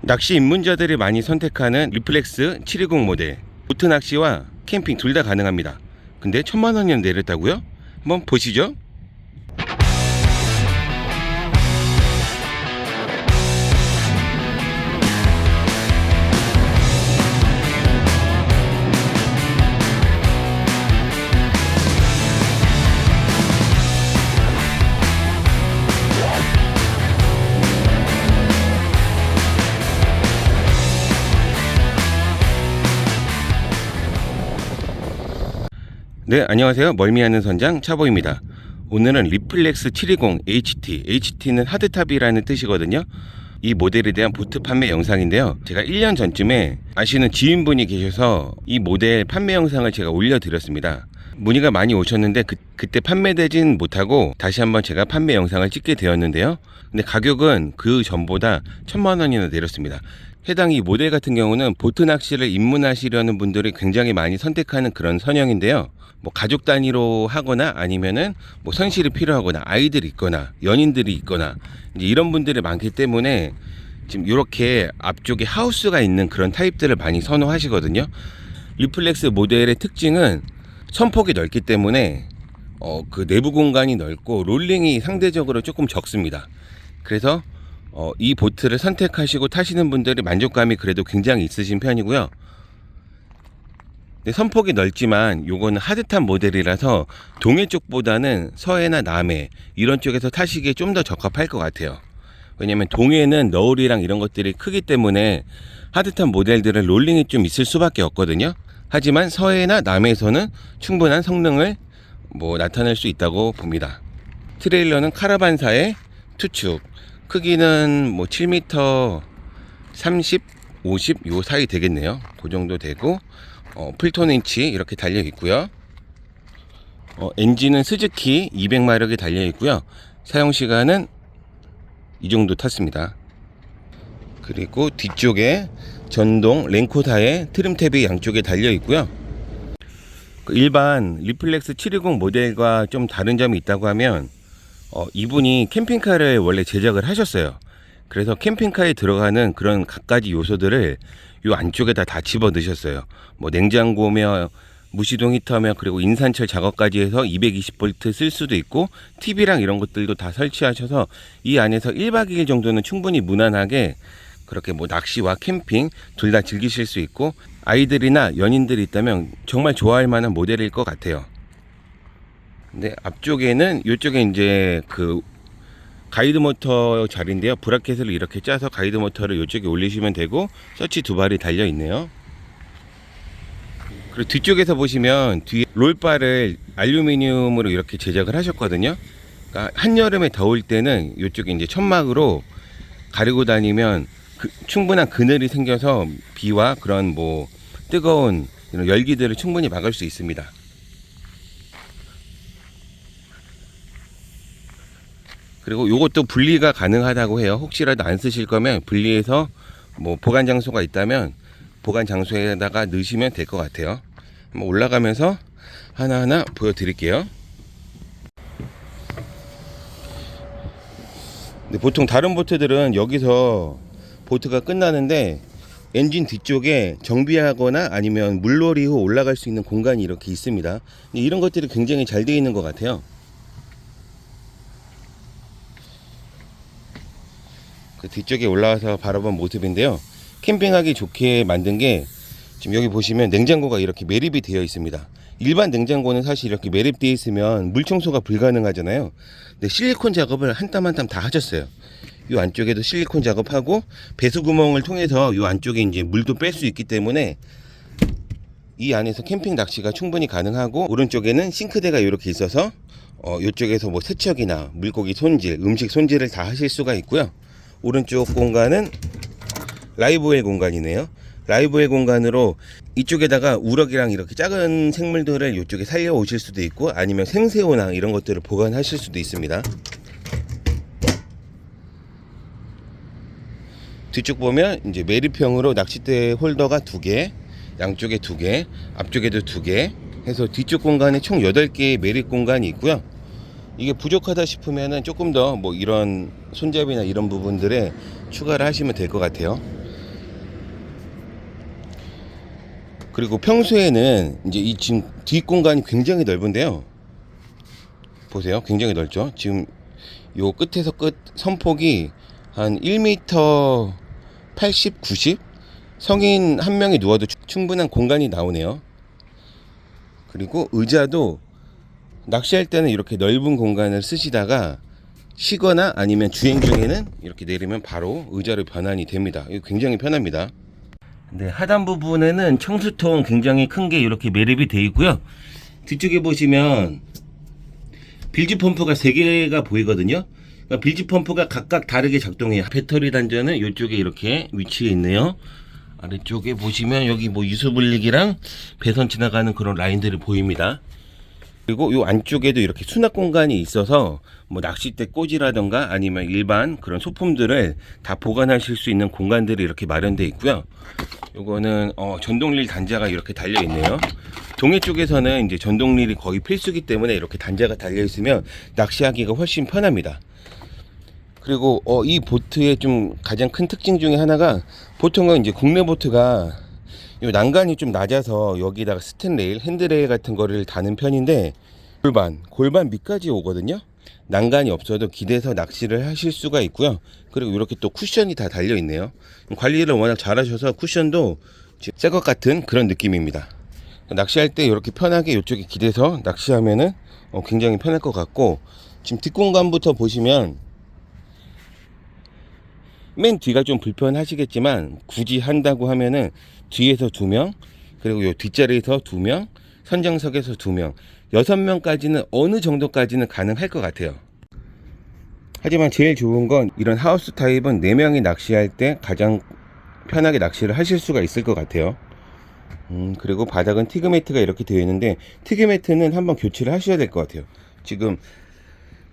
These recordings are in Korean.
낚시 입문자들이 많이 선택하는 리플렉스 720 모델. 보트 낚시와 캠핑 둘 다 가능합니다. 근데 천만 원이나 내렸다고요? 한번 보시죠 네 안녕하세요. 멀미하는 선장 차보입니다. 오늘은 리플렉스 720 HT HT는 하드탑이라는 뜻이거든요. 이 모델에 대한 보트 판매 영상인데요. 제가 1년 전쯤에 아시는 지인분이 계셔서 이 모델 판매 영상을 제가 올려드렸습니다. 문의가 많이 오셨는데 그, 그때 판매되진 못하고 다시 한번 제가 판매 영상을 찍게 되었는데요. 근데 가격은 그 전보다 천만 원이나 내렸습니다 해당 이 모델 같은 경우는 보트 낚시를 입문하시려는 분들이 굉장히 많이 선택하는 그런 선형인데요. 뭐 가족 단위로 하거나 아니면은 뭐 선실이 필요하거나 아이들이 있거나 연인들이 있거나 이제 이런 분들이 많기 때문에 지금 이렇게 앞쪽에 하우스가 있는 그런 타입들을 많이 선호하시거든요. 리플렉스 모델의 특징은 선폭이 넓기 때문에 어, 그 내부 공간이 넓고 롤링이 상대적으로 조금 적습니다. 그래서 어, 이 보트를 선택하시고 타시는 분들이 만족감이 그래도 굉장히 있으신 편이고요. 선폭이 넓지만 요거는 하드탑 모델이라서 동해 쪽보다는 서해나 남해 이런 쪽에서 타시기에 좀 더 적합할 것 같아요. 왜냐면 동해는 너울이랑 이런 것들이 크기 때문에 하드탑 모델들은 롤링이 좀 있을 수밖에 없거든요. 하지만 서해나 남해에서는 충분한 성능을 뭐 나타낼 수 있다고 봅니다. 트레일러는 카라반사의 투축 크기는 뭐 7m 30, 50 요 사이 되겠네요. 그 정도 되고 어, 풀톤 인치 이렇게 달려 있고요. 어, 엔진은 스즈키 200마력이 달려 있고요. 사용 시간은 이 정도 탔습니다. 그리고 뒤쪽에 전동 랭코사의 트림탭이 양쪽에 달려 있고요. 그 일반 리플렉스 720 모델과 좀 다른 점이 있다고 하면 어, 이분이 캠핑카를 원래 제작을 하셨어요. 그래서 캠핑카에 들어가는 그런 갖가지 요소들을 요 안쪽에다 다 집어 넣으셨어요. 뭐 냉장고며 무시동 히터며 그리고 인산철 작업까지 해서 220V 쓸 수도 있고 TV랑 이런 것들도 다 설치하셔서 이 안에서 1박 2일 정도는 충분히 무난하게 그렇게 뭐 낚시와 캠핑 둘 다 즐기실 수 있고 아이들이나 연인들이 있다면 정말 좋아할 만한 모델일 것 같아요. 근데 앞쪽에는 이쪽에 이제 그 가이드 모터 자리인데요. 브라켓을 이렇게 짜서 가이드 모터를 이쪽에 올리시면 되고 서치 두 발이 달려 있네요. 그리고 뒤쪽에서 보시면 뒤에 롤바를 알루미늄으로 이렇게 제작을 하셨거든요. 그러니까 한여름에 더울 때는 이쪽에 이제 천막으로 가리고 다니면 그 충분한 그늘이 생겨서 비와 그런 뭐 뜨거운 이런 열기들을 충분히 막을 수 있습니다. 그리고 요것도 분리가 가능하다고 해요. 혹시라도 안 쓰실 거면 분리해서 뭐 보관 장소가 있다면 보관 장소에다가 넣으시면 될 것 같아요. 한번 올라가면서 하나하나 보여드릴게요. 보통 다른 보트들은 여기서 보트가 끝나는데 엔진 뒤쪽에 정비하거나 아니면 물놀이 후 올라갈 수 있는 공간이 이렇게 있습니다. 이런 것들이 굉장히 잘 되어 있는 것 같아요. 그 뒤쪽에 올라와서 바라본 모습인데요. 캠핑하기 좋게 만든 게 지금 여기 보시면 냉장고가 이렇게 매립이 되어 있습니다. 일반 냉장고는 사실 이렇게 매립되어 있으면 물 청소가 불가능하잖아요. 근데 실리콘 작업을 한 땀 한 땀 다 하셨어요. 이 안쪽에도 실리콘 작업하고 배수 구멍을 통해서 이 안쪽에 이제 물도 뺄 수 있기 때문에 이 안에서 캠핑 낚시가 충분히 가능하고 오른쪽에는 싱크대가 이렇게 있어서 어, 이쪽에서 뭐 세척이나 물고기 손질, 음식 손질을 다 하실 수가 있고요. 오른쪽 공간은 라이브웰 공간이네요. 라이브웰 공간으로 이쪽에다가 우럭이랑 이렇게 작은 생물들을 이쪽에 살려 오실 수도 있고 아니면 생새우나 이런 것들을 보관하실 수도 있습니다. 뒤쪽 보면 이제 매립형으로 낚싯대 홀더가 두 개, 양쪽에 두 개, 앞쪽에도 두 개 해서 뒤쪽 공간에 총 8개의 매립 공간이 있고요. 이게 부족하다 싶으면은 조금 더 뭐 이런 손잡이나 이런 부분들에 추가를 하시면 될 것 같아요. 그리고 평소에는 이제 이 지금 뒷 공간이 굉장히 넓은데요. 보세요. 굉장히 넓죠. 지금 요 끝에서 끝 선폭이 한 1m 80, 90 성인 한 명이 누워도 충분한 공간이 나오네요. 그리고 의자도 낚시할 때는 이렇게 넓은 공간을 쓰시다가 쉬거나 아니면 주행 중에는 이렇게 내리면 바로 의자로 변환이 됩니다. 이거 굉장히 편합니다. 네, 하단 부분에는 청수통 굉장히 큰 게 이렇게 매립이 되어 있고요. 뒤쪽에 보시면 빌지 펌프가 3개가 보이거든요. 그러니까 빌지 펌프가 각각 다르게 작동해요. 배터리 단자는 이쪽에 이렇게 위치해 있네요. 아래쪽에 보시면 여기 뭐 유수 분리기랑 배선 지나가는 그런 라인들이 보입니다. 그리고 요 안쪽에도 이렇게 수납 공간이 있어서 뭐 낚싯대 꽂이라던가 아니면 일반 그런 소품들을 다 보관하실 수 있는 공간들이 이렇게 마련되어 있고요. 요거는 어, 전동릴 단자가 이렇게 달려 있네요. 동해 쪽에서는 이제 전동릴이 거의 필수기 때문에 이렇게 단자가 달려 있으면 낚시하기가 훨씬 편합니다. 그리고 어, 이 보트의 좀 가장 큰 특징 중에 하나가 보통은 이제 국내 보트가 요 난간이 좀 낮아서 여기다가 스탠레일, 핸드레일 같은 거를 다는 편인데 골반, 골반 밑까지 오거든요. 난간이 없어도 기대서 낚시를 하실 수가 있고요. 그리고 이렇게 또 쿠션이 다 달려 있네요. 관리를 워낙 잘하셔서 쿠션도 새 것 같은 그런 느낌입니다. 낚시할 때 이렇게 편하게 이쪽에 기대서 낚시하면은 어, 굉장히 편할 것 같고 지금 뒷공간부터 보시면 맨 뒤가 좀 불편하시겠지만 굳이 한다고 하면은 뒤에서 두 명 그리고 요 뒷자리에서 두 명 선장석에서 두 명 여섯 명까지는 어느 정도까지는 가능할 것 같아요. 하지만 제일 좋은 건 이런 하우스 타입은 네 명이 낚시할 때 가장 편하게 낚시를 하실 수가 있을 것 같아요. 음, 그리고 바닥은 티그매트가 이렇게 되어 있는데 티그매트는 한번 교체를 하셔야 될 것 같아요. 지금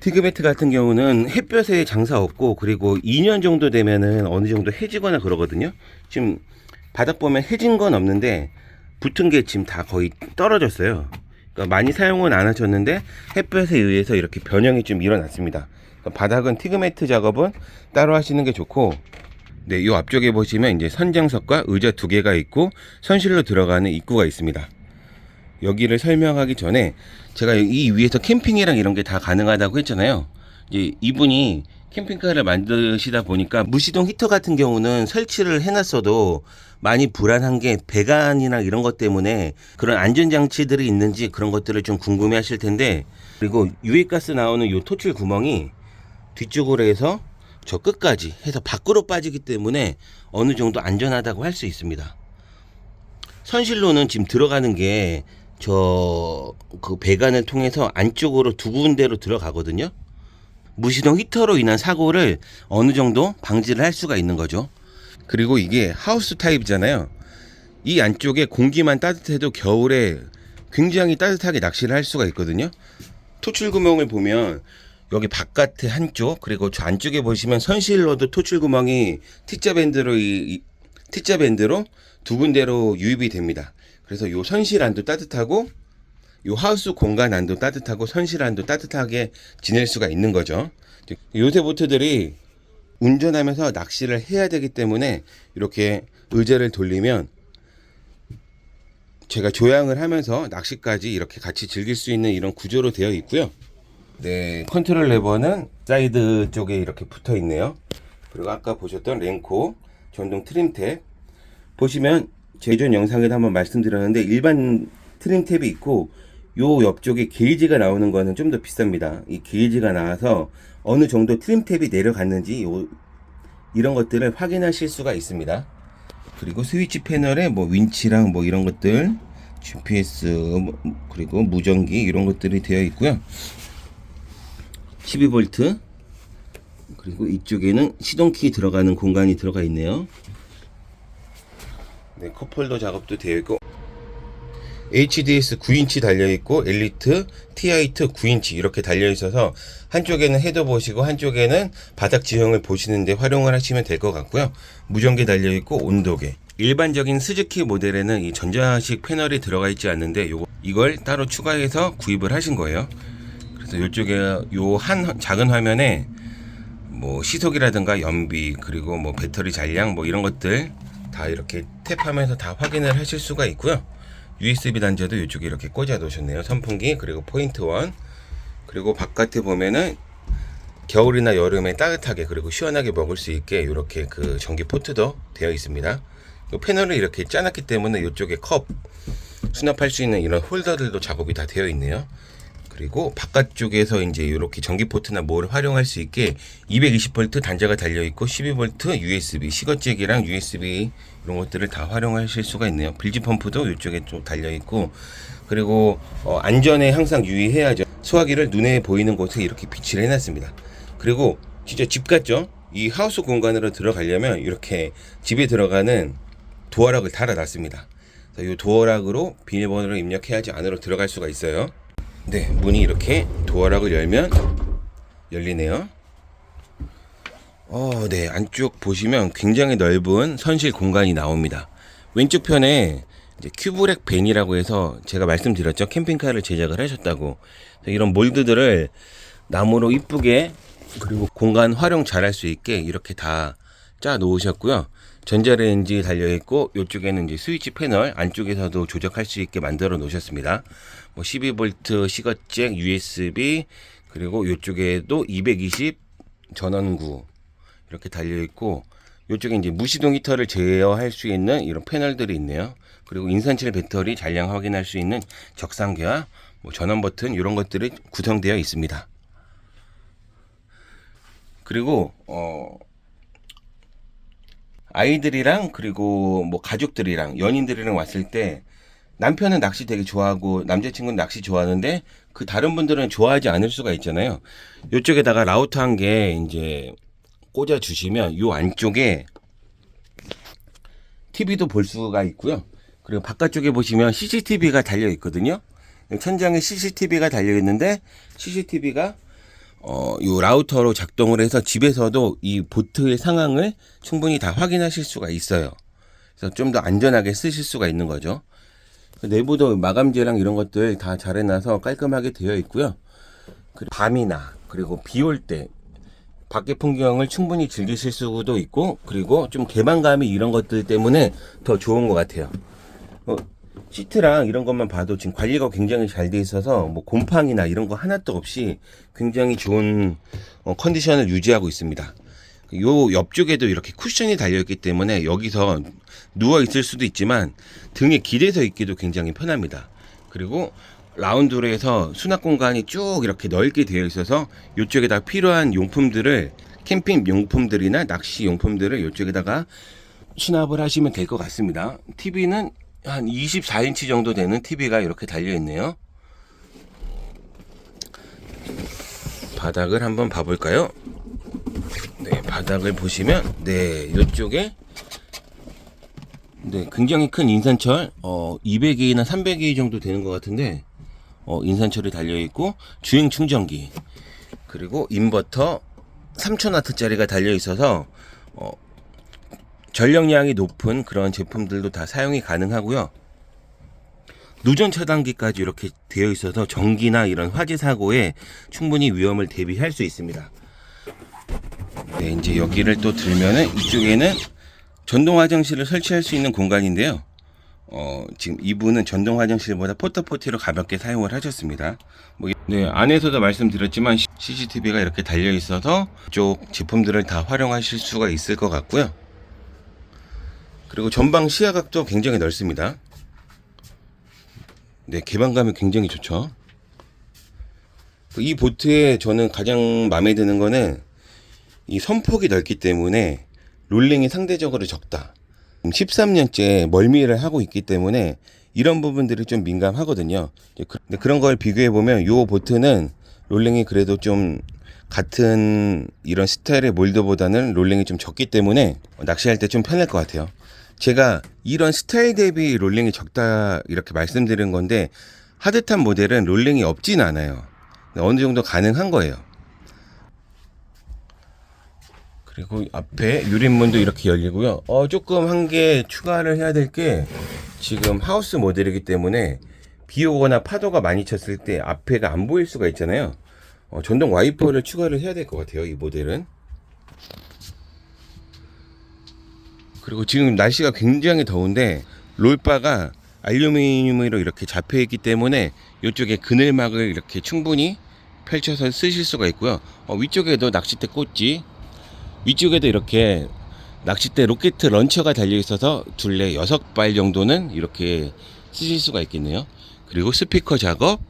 티그매트 같은 경우는 햇볕에 장사 없고 그리고 2년 정도 되면은 어느 정도 해지거나 그러거든요. 지금 바닥 보면 해진 건 없는데 붙은 게 지금 다 거의 떨어졌어요. 그러니까 많이 사용은 안 하셨는데 햇볕에 의해서 이렇게 변형이 좀 일어났습니다. 그러니까 바닥은 티그매트 작업은 따로 하시는 게 좋고 네, 이 앞쪽에 보시면 이제 선장석과 의자 두 개가 있고 선실로 들어가는 입구가 있습니다. 여기를 설명하기 전에 제가 이 위에서 캠핑이랑 이런 게 다 가능하다고 했잖아요. 이제 이분이 캠핑카를 만드시다 보니까 무시동 히터 같은 경우는 설치를 해놨어도 많이 불안한 게 배관이나 이런 것 때문에 그런 안전장치들이 있는지 그런 것들을 좀 궁금해 하실 텐데 그리고 유해가스 나오는 요 토출 구멍이 뒤쪽으로 해서 저 끝까지 해서 밖으로 빠지기 때문에 어느 정도 안전하다고 할 수 있습니다. 선실로는 지금 들어가는 게 저 그 배관을 통해서 안쪽으로 두 군데로 들어가거든요. 무시동 히터로 인한 사고를 어느 정도 방지를 할 수가 있는 거죠. 그리고 이게 하우스 타입이잖아요. 이 안쪽에 공기만 따뜻해도 겨울에 굉장히 따뜻하게 낚시를 할 수가 있거든요. 토출 구멍을 보면 여기 바깥에 한쪽 그리고 저 안쪽에 보시면 선실로도 토출 구멍이 T자 밴드로 이, 이 T자 밴드로 두 군데로 유입이 됩니다. 그래서 요 선실 안도 따뜻하고 요 하우스 공간 안도 따뜻하고 선실 안도 따뜻하게 지낼 수가 있는 거죠. 요새 보트들이 운전하면서 낚시를 해야 되기 때문에 이렇게 의자를 돌리면 제가 조향을 하면서 낚시까지 이렇게 같이 즐길 수 있는 이런 구조로 되어 있고요. 네, 컨트롤 레버는 사이드 쪽에 이렇게 붙어 있네요. 그리고 아까 보셨던 랭코 전동 트림 탭 보시면 제전 영상에도 한번 말씀드렸는데 일반 트림 탭이 있고 요 옆쪽에 게이지가 나오는 거는 좀 더 비쌉니다. 이 게이지가 나와서 어느 정도 트림 탭이 내려갔는지 요 이런 것들을 확인하실 수가 있습니다. 그리고 스위치 패널에 뭐 윈치랑 뭐 이런 것들 GPS 뭐 그리고 무전기 이런 것들이 되어 있고요. 12V 그리고 이쪽에는 시동키 들어가는 공간이 들어가 있네요. 네, 컵홀더 작업도 되어 있고 HDS 9인치 달려 있고 엘리트 TI2 9인치 이렇게 달려 있어서 한쪽에는 헤더 보시고 한쪽에는 바닥 지형을 보시는데 활용을 하시면 될 것 같고요. 무전기 달려 있고 온도계. 일반적인 스즈키 모델에는 이 전자식 패널이 들어가 있지 않는데 요거 이걸 따로 추가해서 구입을 하신 거예요. 그래서 이쪽에 요 한 작은 화면에 뭐 시속이라든가 연비 그리고 뭐 배터리 잔량 뭐 이런 것들 다 이렇게 탭하면서 다 확인을 하실 수가 있고요. USB 단자도 이쪽에 이렇게 꽂아 놓으셨네요. 선풍기 그리고 포인트 원 그리고 바깥에 보면은 겨울이나 여름에 따뜻하게 그리고 시원하게 먹을 수 있게 이렇게 그 전기 포트도 되어 있습니다. 이 패널을 이렇게 짜놨기 때문에 이쪽에 컵 수납할 수 있는 이런 홀더들도 작업이 다 되어 있네요. 그리고 바깥쪽에서 이제 이렇게 전기 포트나 뭘 활용할 수 있게 220V 단자가 달려 있고 12V USB 시거잭이랑 USB 이런 것들을 다 활용하실 수가 있네요. 빌지 펌프도 이쪽에 좀 달려 있고 그리고 어, 안전에 항상 유의해야죠. 수화기를 눈에 보이는 곳에 이렇게 비치를 해놨습니다. 그리고 진짜 집 같죠? 이 하우스 공간으로 들어가려면 이렇게 집에 들어가는 도어락을 달아놨습니다. 이 도어락으로 비밀번호를 입력해야지 안으로 들어갈 수가 있어요. 네, 문이 이렇게 도어락을 열면 열리네요. 어, 네, 안쪽 보시면 굉장히 넓은 선실 공간이 나옵니다. 왼쪽 편에 큐브렉 벤이라고 해서 제가 말씀드렸죠. 캠핑카를 제작을 하셨다고. 이런 몰드들을 나무로 이쁘게 그리고 공간 활용 잘할 수 있게 이렇게 다 짜 놓으셨고요. 전자레인지 달려 있고 이쪽에는 이제 스위치 패널 안쪽에서도 조작할 수 있게 만들어 놓으셨습니다. 뭐 12V 시거잭 USB 그리고 이쪽에도 220 전원구 이렇게 달려 있고 이쪽에 이제 무시동 히터를 제어할 수 있는 이런 패널들이 있네요. 그리고 인산철 배터리 잔량 확인할 수 있는 적상기와 뭐 전원 버튼 이런 것들이 구성되어 있습니다. 그리고 어 아이들이랑 그리고 뭐 가족들이랑 연인들이랑 왔을 때 남편은 낚시 되게 좋아하고 남자친구는 낚시 좋아하는데 그 다른 분들은 좋아하지 않을 수가 있잖아요. 이쪽에다가 라우터 한 개 이제 꽂아 주시면 요 안쪽에 TV도 볼 수가 있고요. 그리고 바깥쪽에 보시면 CCTV가 달려 있거든요. 천장에 CCTV가 달려 있는데 CCTV가 어, 요 라우터로 작동을 해서 집에서도 이 보트의 상황을 충분히 다 확인하실 수가 있어요. 그래서 좀 더 안전하게 쓰실 수가 있는 거죠. 내부도 마감재랑 이런 것들 다 잘 해놔서 깔끔하게 되어 있고요. 밤이나 그리고 비 올 때 밖의 풍경을 충분히 즐기실 수도 있고 그리고 좀 개방감이 이런 것들 때문에 더 좋은 것 같아요. 어, 시트랑 이런 것만 봐도 지금 관리가 굉장히 잘 돼 있어서 뭐 곰팡이나 이런 거 하나도 없이 굉장히 좋은 어, 컨디션을 유지하고 있습니다. 요 옆쪽에도 이렇게 쿠션이 달려 있기 때문에 여기서 누워 있을 수도 있지만 등에 기대서 있기도 굉장히 편합니다. 그리고 라운드로 해서 수납 공간이 쭉 이렇게 넓게 되어 있어서 이쪽에다 필요한 용품들을 캠핑 용품들이나 낚시 용품들을 이쪽에다가 수납을 하시면 될 것 같습니다. TV는 한 24인치 정도 되는 TV가 이렇게 달려 있네요. 바닥을 한번 봐볼까요? 네, 바닥을 보시면 네, 이쪽에 네, 굉장히 큰 인산철 어 200A나 300A 정도 되는 것 같은데 어 인산철이 달려 있고 주행 충전기 그리고 인버터 3000W짜리가 달려 있어서 어 전력량이 높은 그런 제품들도 다 사용이 가능하고요. 누전 차단기까지 이렇게 되어 있어서 전기나 이런 화재 사고에 충분히 위험을 대비할 수 있습니다. 네, 이제 여기를 또 들면은 이쪽에는 전동 화장실을 설치할 수 있는 공간인데요. 어, 지금 이분은 전동 화장실보다 포터포티로 가볍게 사용을 하셨습니다. 뭐, 네, 안에서도 말씀드렸지만 CCTV가 이렇게 달려 있어서 이쪽 제품들을 다 활용하실 수가 있을 것 같고요. 그리고 전방 시야각도 굉장히 넓습니다. 네, 개방감이 굉장히 좋죠. 이 보트에 저는 가장 마음에 드는 거는 이 선폭이 넓기 때문에 롤링이 상대적으로 적다. 13년째 멀미를 하고 있기 때문에 이런 부분들이 좀 민감하거든요. 그- 근데 그런 걸 비교해 보면 이 보트는 롤링이 그래도 좀 같은 이런 스타일의 몰드보다는 롤링이 좀 적기 때문에 낚시할 때 좀 편할 것 같아요. 제가 이런 스타일 대비 롤링이 적다 이렇게 말씀드린 건데 하드탑 모델은 롤링이 없진 않아요. 어느 정도 가능한 거예요. 그리고 앞에 유리문도 이렇게 열리고요. 어, 조금 한 개 추가를 해야 될 게 지금 하우스 모델이기 때문에 비 오거나 파도가 많이 쳤을 때 앞에가 안 보일 수가 있잖아요. 어, 전동 와이퍼를 추가를 해야 될 것 같아요. 이 모델은. 그리고 지금 날씨가 굉장히 더운데 롤바가 알루미늄으로 이렇게 잡혀 있기 때문에 이쪽에 그늘막을 이렇게 충분히 펼쳐서 쓰실 수가 있고요. 어, 위쪽에도 낚싯대 꽂지, 위쪽에도 이렇게 낚싯대 로켓 런처가 달려 있어서 둘레 여섯 발 정도는 이렇게 쓰실 수가 있겠네요. 그리고 스피커 작업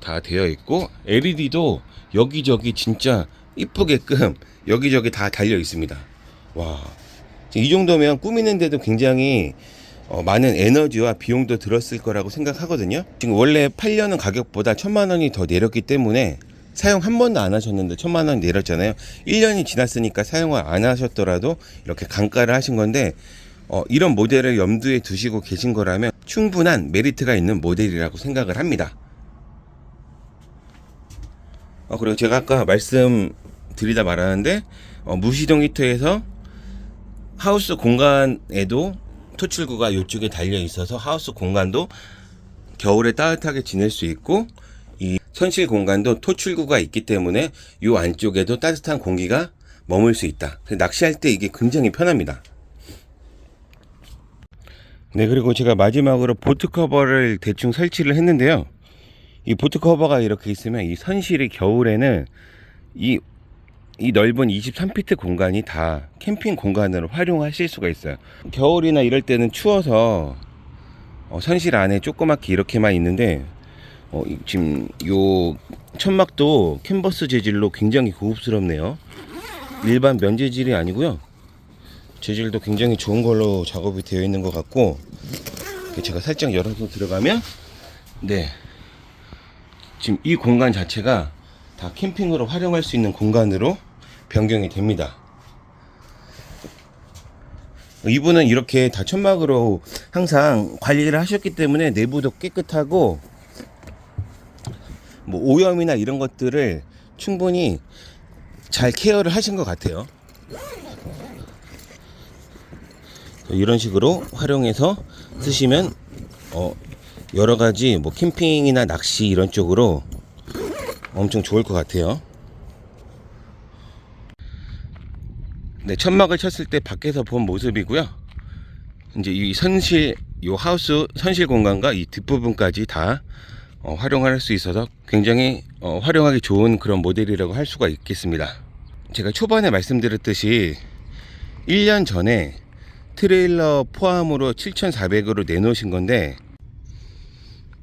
다 되어 있고 LED도 여기저기 진짜 이쁘게끔 여기저기 다 달려 있습니다. 와, 이 정도면 꾸미는데도 굉장히 어, 많은 에너지와 비용도 들었을 거라고 생각하거든요. 지금 원래 팔려는 가격보다 천만 원이 더 내렸기 때문에 사용 한 번도 안 하셨는데 천만 원 내렸잖아요. 1년이 지났으니까 사용을 안 하셨더라도 이렇게 강가를 하신 건데 어, 이런 모델을 염두에 두시고 계신 거라면 충분한 메리트가 있는 모델이라고 생각을 합니다. 어, 그리고 제가 아까 말씀드리다 말았는데 어, 무시동 히터에서 하우스 공간에도 토출구가 이쪽에 달려 있어서 하우스 공간도 겨울에 따뜻하게 지낼 수 있고 이 선실 공간도 토출구가 있기 때문에 이 안쪽에도 따뜻한 공기가 머물 수 있다. 낚시할 때 이게 굉장히 편합니다. 네, 그리고 제가 마지막으로 보트 커버를 대충 설치를 했는데요. 이 보트 커버가 이렇게 있으면 이 선실이 겨울에는 이, 이 넓은 23피트 공간이 다 캠핑 공간으로 활용하실 수가 있어요. 겨울이나 이럴 때는 추워서 어, 선실 안에 조그맣게 이렇게만 있는데 어, 이- 지금 요 천막도 캔버스 재질로 굉장히 고급스럽네요. 일반 면 재질이 아니고요. 재질도 굉장히 좋은 걸로 작업이 되어 있는 것 같고 제가 살짝 열어서 들어가면 네 지금 이 공간 자체가 다 캠핑으로 활용할 수 있는 공간으로 변경이 됩니다. 이분은 이렇게 다 천막으로 항상 관리를 하셨기 때문에 내부도 깨끗하고 뭐 오염이나 이런 것들을 충분히 잘 케어를 하신 것 같아요. 이런 식으로 활용해서 쓰시면 어 여러 가지 뭐 캠핑이나 낚시 이런 쪽으로 엄청 좋을 것 같아요. 네, 천막을 쳤을 때 밖에서 본 모습이고요. 이제 이 선실, 요 하우스 선실 공간과 이 뒷부분까지 다 어, 활용할 수 있어서 굉장히 어, 활용하기 좋은 그런 모델이라고 할 수가 있겠습니다. 제가 초반에 말씀드렸듯이 1년 전에 트레일러 포함으로 7,400으로 내놓으신 건데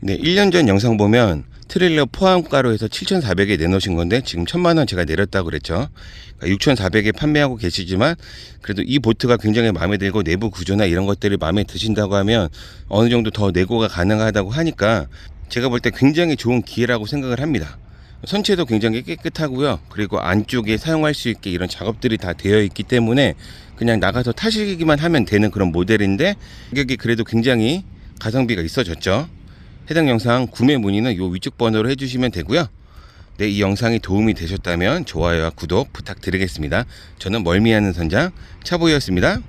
네, 1년 전 영상 보면 트레일러 포함가로 해서 7,400에 내놓으신 건데 지금 1,000만 원 제가 내렸다고 그랬죠. 그러니까 6,400에 판매하고 계시지만 그래도 이 보트가 굉장히 마음에 들고 내부 구조나 이런 것들이 마음에 드신다고 하면 어느 정도 더 내고가 가능하다고 하니까 제가 볼 때 굉장히 좋은 기회라고 생각을 합니다. 선체도 굉장히 깨끗하고요. 그리고 안쪽에 사용할 수 있게 이런 작업들이 다 되어 있기 때문에 그냥 나가서 타시기만 하면 되는 그런 모델인데 가격이 그래도 굉장히 가성비가 있어졌죠. 해당 영상 구매 문의는 요 위쪽 번호로 해주시면 되고요. 네, 이 영상이 도움이 되셨다면 좋아요와 구독 부탁드리겠습니다. 저는 멀미하는 선장 차보이였습니다.